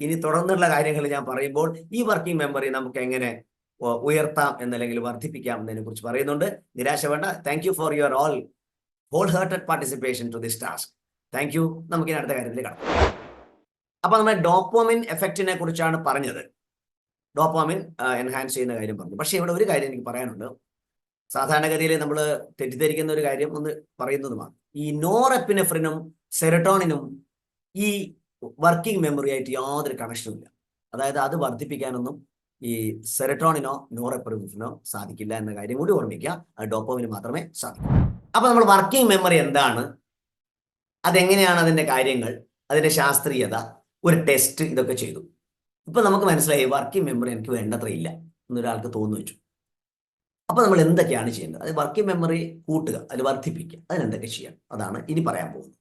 ഇനി തുടർന്നുള്ള കാര്യങ്ങൾ ഞാൻ പറയുമ്പോൾ ഈ വർക്കിംഗ് മെമ്മറി നമുക്ക് എങ്ങനെ ഉയർത്താം എന്നല്ലെങ്കിൽ വർദ്ധിപ്പിക്കാം എന്നതിനെ കുറിച്ച് പറയുന്നുണ്ട്. നിരാശ വേണ്ട. Thank you for your all whole hearted participation to this task thank you നമുക്ക് ഇനി അടുത്ത കാര്യത്തിൽ കടക്കാം. അപ്പൊ നമ്മൾ ഡോപ്പോമിൻ എഫക്റ്റിനെ കുറിച്ചാണ് പറഞ്ഞത്. ഡോപ്പോമിൻ എൻഹാൻസ് ചെയ്യുന്ന കാര്യം പറഞ്ഞു. പക്ഷെ ഇവിടെ ഒരു കാര്യം എനിക്ക് പറയാനുണ്ട്. സാധാരണഗതിയിൽ നമ്മൾ തെറ്റിദ്ധരിക്കുന്ന ഒരു കാര്യം ഒന്ന് പറയുന്നതുമാണ്. ഈ നോറെപ്പിനെഫ്രിനും സെറട്ടോണിനും ഈ വർക്കിംഗ് മെമ്മറി ആയിട്ട് യാതൊരു കണക്ഷനും ഇല്ല. അതായത് അത് വർദ്ധിപ്പിക്കാനൊന്നും ഈ സെറട്ടോണിനോ നോറെപ്പിനെഫ്രിനോ സാധിക്കില്ല എന്ന കാര്യം കൂടി ഓർമ്മിക്കുക. അത് ഡോപ്പോവിന് മാത്രമേ സാധിക്കൂ. അപ്പൊ നമ്മൾ വർക്കിംഗ് മെമ്മറി എന്താണ്? അതെങ്ങനെയാണ് അതിന്റെ കാര്യങ്ങൾ? അതിന്റെ ശാസ്ത്രീയത? ഒരു ടെസ്റ്റ് ഇതൊക്കെ ചെയ്തു. ഇപ്പൊ നമുക്ക് മനസ്സിലായി വർക്കിംഗ് മെമ്മറി എനിക്ക് വേണ്ടത്ര ഇല്ല എന്നൊരാൾക്ക് തോന്നു വെച്ചു. അപ്പൊ നമ്മൾ എന്തൊക്കെയാണ് ചെയ്യേണ്ടത്? അത് വർക്കിംഗ് മെമ്മറി കൂട്ടുക അത് വർദ്ധിപ്പിക്കുക അതിനെന്തൊക്കെ ചെയ്യാം? അതാണ് ഇനി പറയാൻ പോകുന്നത്.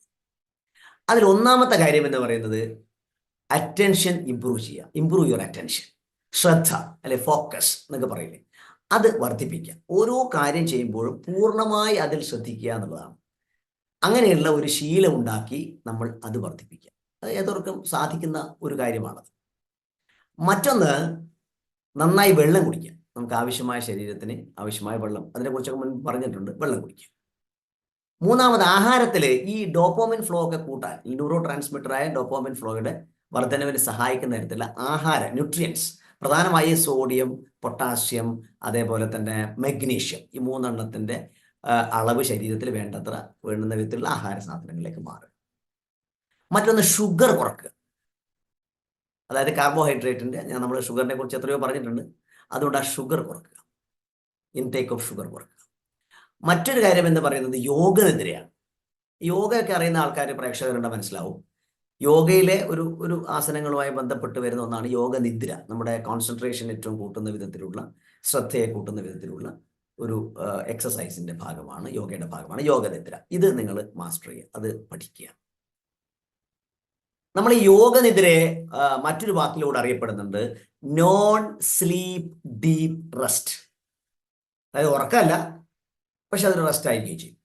അതിൽ ഒന്നാമത്തെ കാര്യം എന്ന് പറയുന്നത് അറ്റൻഷൻ ഇംപ്രൂവ് ചെയ്യുക. ഇംപ്രൂവ് യുവർ അറ്റൻഷൻ ശ്രദ്ധ അല്ലെ ഫോക്കസ് എന്നൊക്കെ പറയില്ലേ? അത് വർദ്ധിപ്പിക്കുക. ഓരോ കാര്യം ചെയ്യുമ്പോഴും പൂർണമായി അതിൽ ശ്രദ്ധിക്കുക എന്നുള്ളതാണ്. അങ്ങനെയുള്ള ഒരു ശീലം ഉണ്ടാക്കി നമ്മൾ അത് വർദ്ധിപ്പിക്കുക. അത് ഏതൊർക്കും സാധിക്കുന്ന ഒരു കാര്യമാണത്. മറ്റൊന്ന് നന്നായി വെള്ളം കുടിക്കുക. നമുക്ക് ആവശ്യമായ ശരീരത്തിന് ആവശ്യമായ വെള്ളം അതിനെക്കുറിച്ചൊക്കെ മുൻപ് പറഞ്ഞിട്ടുണ്ട് വെള്ളം കുടിക്കുക. മൂന്നാമത് ആഹാരത്തിൽ ഈ ഡോപ്പോമിൻ ഫ്ലോ ഒക്കെ കൂട്ടാൻ ന്യൂറോ ട്രാൻസ്മിറ്ററായ ഡോപ്പോമിൻ ഫ്ലോയുടെ വർധനവിന് സഹായിക്കുന്ന തരത്തിലുള്ള ആഹാര ന്യൂട്രിയൻസ് പ്രധാനമായും സോഡിയം പൊട്ടാസ്യം അതേപോലെ തന്നെ മഗ്നീഷ്യം ഈ മൂന്നെണ്ണത്തിന്റെ അളവ് ശരീരത്തിൽ വേണ്ടത്ര വേണ്ടുന്ന വിധത്തിലുള്ള ആഹാര സാധനങ്ങളിലേക്ക് മാറുക. മറ്റൊന്ന് ഷുഗർ കുറക്കുക. അതായത് കാർബോഹൈഡ്രേറ്റിന്റെ ഞാൻ നമ്മൾ ഷുഗറിനെ കുറിച്ച് എത്രയോ പറഞ്ഞിട്ടുണ്ട്. അതുകൊണ്ട് ആ ഷുഗർ കുറക്കുക. ഇൻടേക്ക് ഓഫ് ഷുഗർ കുറക്കുക. മറ്റൊരു കാര്യം എന്ന് പറയുന്നത് യോഗ യോഗനെതിരെയാണ് യോഗയൊക്കെ അറിയുന്ന ആൾക്കാർ പ്രേക്ഷകരുടെ മനസ്സിലാവും. യോഗയിലെ ഒരു ഒരു ആസനങ്ങളുമായി ബന്ധപ്പെട്ട് വരുന്ന ഒന്നാണ് യോഗ നിദ്ര നമ്മുടെ കോൺസെൻട്രേഷൻ ഏറ്റവും കൂട്ടുന്ന വിധത്തിലുള്ള ശ്രദ്ധയെ കൂട്ടുന്ന വിധത്തിലുള്ള ഒരു എക്സസൈസിന്റെ ഭാഗമാണ് യോഗയുടെ ഭാഗമാണ് യോഗ നിദ്ര ഇത് നിങ്ങൾ മാസ്റ്റർ ചെയ്യുക അത് പഠിക്കുക. നമ്മൾ ഈ യോഗ നിദ്രയെ മറ്റൊരു വാക്കിലൂടെ അറിയപ്പെടുന്നുണ്ട് നോൺ സ്ലീപ്പ് ഡീപ് റെസ്റ്റ് അതായത് ഉറക്കമല്ല പക്ഷെ അതൊരു റെസ്റ്റ് ആയിരിക്കുകയും ചെയ്യും.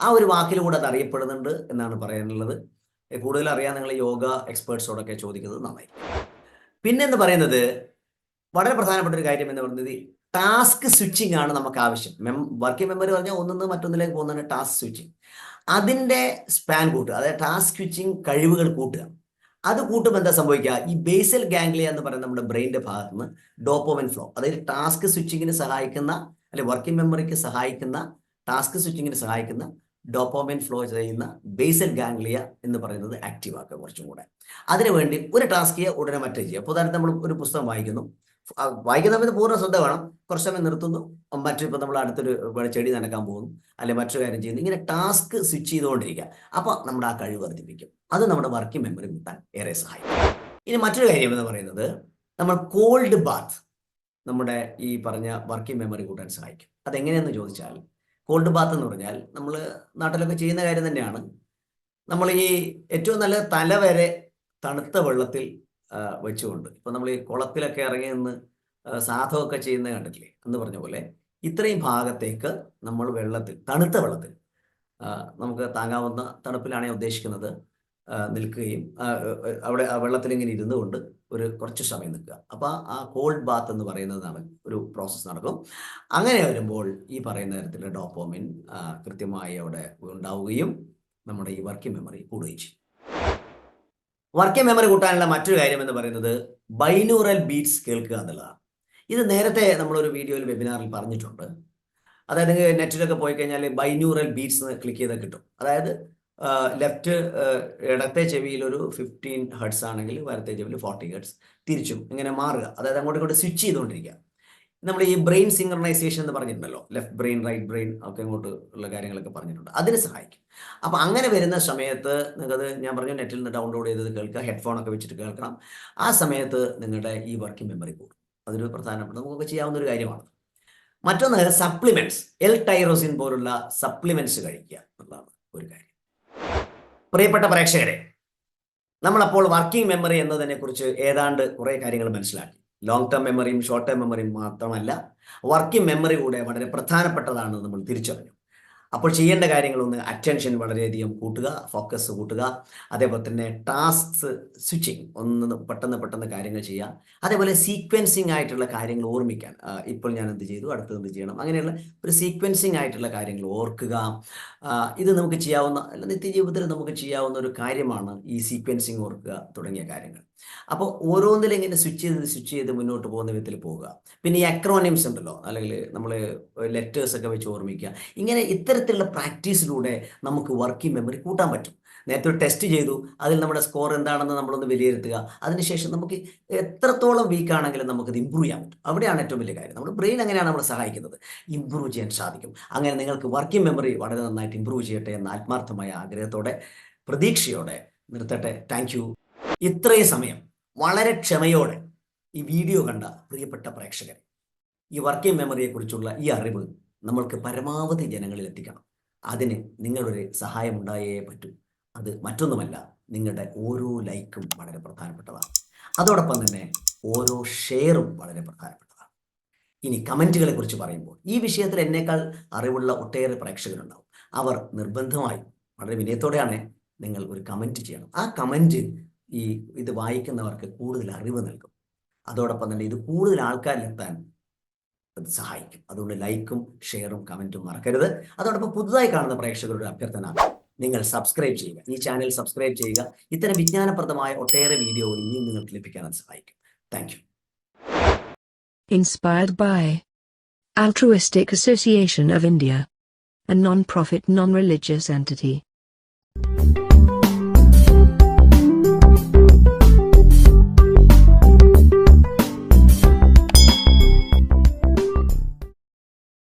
ആ ഒരു വാക്കിലൂടെ അത് അറിയപ്പെടുന്നുണ്ട് എന്നാണ് പറയാനുള്ളത്. കൂടുതൽ അറിയാൻ നിങ്ങൾ യോഗ എക്സ്പേർട്സോടൊക്കെ ചോദിക്കുന്നത് നന്നായി. പിന്നെ എന്ന് പറയുന്നത് വളരെ പ്രധാനപ്പെട്ട ഒരു കാര്യം എന്ന് പറയുന്നത് ടാസ്ക് സ്വിച്ചിങ് ആണ് നമുക്ക് ആവശ്യം. മെം വർക്കിംഗ് മെമ്മറി പറഞ്ഞാൽ ഒന്നിന്ന് മറ്റൊന്നിലേക്ക് പോകുന്നതാണ് ടാസ്ക് സ്വിച്ചിങ് അതിന്റെ സ്പാൻ കൂട്ടുക അതായത് ടാസ്ക് സ്വിച്ചിങ് കഴിവുകൾ കൂട്ടുക. അത് കൂട്ടുമ്പോൾ എന്താ സംഭവിക്കുക? ഈ ബേസൽ ഗാംഗ്ലിയ എന്ന് പറയുന്ന നമ്മുടെ ബ്രെയിന്റെ ഭാഗത്ത് നിന്ന് ഡോപ്പോമൻ ഫ്ലോ അതായത് ടാസ്ക് സ്വിച്ചിങ്ങിന് സഹായിക്കുന്ന അല്ലെ വർക്കിംഗ് മെമ്മറിക്ക് സഹായിക്കുന്ന ടാസ്ക് സ്വിച്ചിങ്ങിന് സഹായിക്കുന്ന ഡോപ്പോമിൻ ഫ്ലോ ചെയ്യുന്ന ബേസൽ ഗാംഗ്ലിയ എന്ന് പറയുന്നത് ആക്റ്റീവ് ആക്കുക കുറച്ചും കൂടെ. അതിനുവേണ്ടി ഒരു ടാസ്ക് ചെയ്യുക ഉടനെ മറ്റേ ചെയ്യുക. അപ്പോൾ ഉദാഹരണത്തിന് നമ്മൾ ഒരു പുസ്തകം വായിക്കുന്നു. വായിക്കുന്ന സമയത്ത് പൂർണ ശ്രദ്ധ വേണം. കുറച്ച് സമയം നിർത്തുന്നു. മറ്റു ഇപ്പം നമ്മൾ അടുത്തൊരു ചെടി നനക്കാൻ പോകുന്നു. അല്ലെങ്കിൽ മറ്റൊരു കാര്യം ചെയ്യുന്നു. ഇങ്ങനെ ടാസ്ക് സ്വിച്ച് ചെയ്തുകൊണ്ടിരിക്കുക. അപ്പോൾ നമ്മുടെ ആ കഴിവ് വർദ്ധിപ്പിക്കും. അത് നമ്മുടെ വർക്കിംഗ് മെമ്മറി കിട്ടാൻ ഏറെ സഹായിക്കും. ഇനി മറ്റൊരു കാര്യം എന്ന് പറയുന്നത് നമ്മൾ കോൾഡ് ബാത്ത് നമ്മുടെ ഈ പറഞ്ഞ വർക്കിംഗ് മെമ്മറി കൂട്ടാൻ സഹായിക്കും. അതെങ്ങനെയെന്ന് ചോദിച്ചാൽ കോൾഡ് ബാത്ത് എന്ന് പറഞ്ഞാൽ നമ്മൾ നാട്ടിലൊക്കെ ചെയ്യുന്ന കാര്യം തന്നെയാണ്. നമ്മൾ ഈ ഏറ്റവും നല്ല തല വരെ തണുത്ത വെള്ളത്തിൽ വെച്ചുകൊണ്ട് ഇപ്പൊ നമ്മൾ ഈ കുളത്തിലൊക്കെ ഇറങ്ങി നിന്ന് സാധമൊക്കെ സാധകമൊക്കെ ചെയ്യുന്നത് കണ്ടിട്ടില്ലേ? എന്ന് പറഞ്ഞ പോലെ ഇത്രയും ഭാഗത്തേക്ക് നമ്മൾ വെള്ളത്തിൽ തണുത്ത വെള്ളത്തിൽ നമുക്ക് താങ്ങാവുന്ന തണുപ്പിലാണ് ഞാൻ ഉദ്ദേശിക്കുന്നത്. നിൽക്കുകയും അവിടെ ആ വെള്ളത്തിൽ ഇങ്ങനെ ഇരുന്നു കൊണ്ട് ഒരു കുറച്ച് സമയം നിൽക്കുക. അപ്പോൾ ആ കോൾഡ് ബാത്ത് എന്ന് പറയുന്നതാണ് ഒരു പ്രോസസ്സ് നടക്കും. അങ്ങനെ വരുമ്പോൾ ഈ പറയുന്ന തരത്തിലുള്ള ഡോപ്പോമിൻ കൃത്യമായി അവിടെ ഉണ്ടാവുകയും നമ്മുടെ ഈ വർക്കിംഗ് മെമ്മറി കൂടുകയും ചെയ്യും. വർക്കിംഗ് മെമ്മറി കൂട്ടാനുള്ള മറ്റൊരു കാര്യം എന്ന് പറയുന്നത് ബൈനൂറൽ ബീറ്റ്സ് കേൾക്കുക എന്നുള്ളതാണ്. ഇത് നേരത്തെ നമ്മളൊരു വീഡിയോയിൽ വെബിനാറിൽ പറഞ്ഞിട്ടുണ്ട്. അതായത് നെറ്റിലൊക്കെ പോയി കഴിഞ്ഞാൽ ബൈനൂറൽ ബീറ്റ്സ് ക്ലിക്ക് ചെയ്താൽ കിട്ടും. അതായത് ലെഫ്റ്റ് ഇടത്തെ ചെവിയിൽ ഒരു ഫിഫ്റ്റീൻ ഹെഡ്സ് ആണെങ്കിൽ വലത്തെ ചെവിയിൽ ഫോർട്ടി ഹെഡ്സ് തിരിച്ചും ഇങ്ങനെ മാറുക. അതായത് അങ്ങോട്ട് ഇങ്ങോട്ട് സ്വിച്ച് ചെയ്തുകൊണ്ടിരിക്കുക. നമ്മൾ ഈ ബ്രെയിൻ സിംഗർണൈസേഷൻ എന്ന് പറഞ്ഞിട്ടുണ്ടല്ലോ. ലെഫ്റ്റ് ബ്രെയിൻ റൈറ്റ് ബ്രെയിൻ ഒക്കെ ഇങ്ങോട്ട് ഉള്ള കാര്യങ്ങളൊക്കെ പറഞ്ഞിട്ടുണ്ട്. അതിന് സഹായിക്കും. അപ്പം അങ്ങനെ വരുന്ന സമയത്ത് നിങ്ങൾക്കത് ഞാൻ പറഞ്ഞു നെറ്റിൽ നിന്ന് ഡൗൺലോഡ് ചെയ്തത് കേൾക്കുക ഹെഡ്ഫോൺ ഒക്കെ വെച്ചിട്ട് കേൾക്കണം. ആ സമയത്ത് നിങ്ങളുടെ ഈ വർക്കിംഗ് മെമ്മറി കൂടും. അതൊരു പ്രധാനപ്പെട്ട നമുക്കൊക്കെ ചെയ്യാവുന്ന ഒരു കാര്യമാണ്. മറ്റൊന്ന് സപ്ലിമെന്റ്സ് എൽ ടൈറോസിൻ പോലുള്ള സപ്ലിമെന്റ്സ് കഴിക്കുക എന്നുള്ളതാണ് ഒരു കാര്യം. പ്രിയപ്പെട്ട പ്രേക്ഷകരെ നമ്മളപ്പോൾ വർക്കിംഗ് മെമ്മറി എന്നതിനെ കുറിച്ച് ഏതാണ്ട് കുറേ കാര്യങ്ങൾ മനസ്സിലാക്കി. ലോങ് ടേം മെമ്മറിയും ഷോർട്ട് ടേം മെമ്മറിയും മാത്രമല്ല വർക്കിംഗ് മെമ്മറി കൂടെ വളരെ പ്രധാനപ്പെട്ടതാണ് നമ്മൾ തിരിച്ചറിഞ്ഞു. അപ്പോൾ ചെയ്യേണ്ട കാര്യങ്ങളൊന്ന് അറ്റൻഷൻ വളരെയധികം കൂട്ടുക ഫോക്കസ് കൂട്ടുക. അതേപോലെ തന്നെ ടാസ്ക്സ് സ്വിച്ചിങ് ഒന്ന് പെട്ടെന്ന് പെട്ടെന്ന് കാര്യങ്ങൾ ചെയ്യുക. അതേപോലെ സീക്വൻസിങ് ആയിട്ടുള്ള കാര്യങ്ങൾ ഓർമ്മിക്കാൻ. ഇപ്പോൾ ഞാൻ എന്ത് ചെയ്തു? അടുത്തത് എന്ത് ചെയ്യണം? അങ്ങനെയുള്ള ഒരു സീക്വൻസിങ് ആയിട്ടുള്ള കാര്യങ്ങൾ ഓർക്കുക. ഇത് നമുക്ക് ചെയ്യാവുന്ന നിത്യജീവിതത്തിൽ നമുക്ക് ചെയ്യാവുന്ന ഒരു കാര്യമാണ് ഈ സീക്വൻസിങ് ഓർക്കുക തുടങ്ങിയ കാര്യങ്ങൾ. അപ്പോൾ ഓരോന്നിലും ഇങ്ങനെ സ്വിച്ച് ചെയ്ത് സ്വിച്ച് ചെയ്ത് മുന്നോട്ട് പോകുന്ന വിധത്തിൽ പോവുക പിന്നെ ഈ അക്രോണിംസ് ഉണ്ടല്ലോ അല്ലെങ്കിൽ നമ്മൾ ലെറ്റേഴ്സ് ഒക്കെ വെച്ച് ഓർമ്മിക്കുക. ഇങ്ങനെ ഇത്തരത്തിലുള്ള പ്രാക്ടീസിലൂടെ നമുക്ക് വർക്കിംഗ് മെമ്മറി കൂട്ടാൻ പറ്റും. നേരത്തെ ടെസ്റ്റ് ചെയ്തു അതിൽ നമ്മുടെ സ്കോർ എന്താണെന്ന് നമ്മളൊന്ന് വിലയിരുത്തുക. അതിനുശേഷം നമുക്ക് എത്രത്തോളം വീക്ക് ആണെങ്കിലും നമുക്കത് ഇമ്പ്രൂവ് ചെയ്യാൻ പറ്റും. അവിടെയാണ് ഏറ്റവും വലിയ കാര്യം. നമ്മുടെ ബ്രെയിൻ അങ്ങനെയാണ് നമ്മളെ സഹായിക്കുന്നത്? ഇമ്പ്രൂവ് ചെയ്യാൻ സാധിക്കും. അങ്ങനെ നിങ്ങൾക്ക് വർക്കിംഗ് മെമ്മറി വളരെ നന്നായിട്ട് ഇമ്പ്രൂവ് ചെയ്യട്ടെ എന്ന ആത്മാർത്ഥമായ ആഗ്രഹത്തോടെ പ്രതീക്ഷയോടെ നിർത്തട്ടെ. താങ്ക് ഇത്രയും സമയം വളരെ ക്ഷമയോടെ ഈ വീഡിയോ കണ്ട പ്രിയപ്പെട്ട പ്രേക്ഷകർ ഈ വർക്കിംഗ് മെമ്മറിയെ കുറിച്ചുള്ള ഈ അറിവ് നമ്മൾക്ക് പരമാവധി ജനങ്ങളിൽ എത്തിക്കണം. അതിന് നിങ്ങളുടെ സഹായം ഉണ്ടായേ പറ്റൂ. അത് മറ്റൊന്നുമല്ല നിങ്ങളുടെ ഓരോ ലൈക്കും വളരെ പ്രധാനപ്പെട്ടതാണ്. അതോടൊപ്പം തന്നെ ഓരോ ഷെയറും വളരെ പ്രധാനപ്പെട്ടതാണ്. ഇനി കമന്റുകളെ കുറിച്ച് പറയുമ്പോൾ ഈ വിഷയത്തിൽ എന്നേക്കാൾ അറിവുള്ള ഒട്ടേറെ പ്രേക്ഷകരുണ്ടാവും. അവർ നിർബന്ധമായി വളരെ വിനയത്തോടെയാണ് നിങ്ങൾ ഒരു കമന്റ് ചെയ്യണം. ആ കമന്റ് ഈ ഇത് വായിക്കുന്നവർക്ക് കൂടുതൽ അറിവ് നൽകും. അതോടൊപ്പം തന്നെ ഇത് കൂടുതൽ ആൾക്കാരിലെത്താൻ അത് സഹായിക്കും. അതുകൊണ്ട് ലൈക്കും ഷെയറും കമന്റും മറക്കരുത്. അതോടൊപ്പം പുതുതായി കാണുന്ന പ്രേക്ഷകരുടെ അഭ്യർത്ഥന നിങ്ങൾ സബ്സ്ക്രൈബ് ചെയ്യുക. ഈ ചാനൽ സബ്സ്ക്രൈബ് ചെയ്യുക. ഇത്തരം വിജ്ഞാനപ്രദമായ ഒട്ടേറെ വീഡിയോ ഇനിയും നിങ്ങൾക്ക് ലഭിക്കാൻ സഹായിക്കും. Thank you. Inspired by Altruistic Association of India, a non-profit non-religious.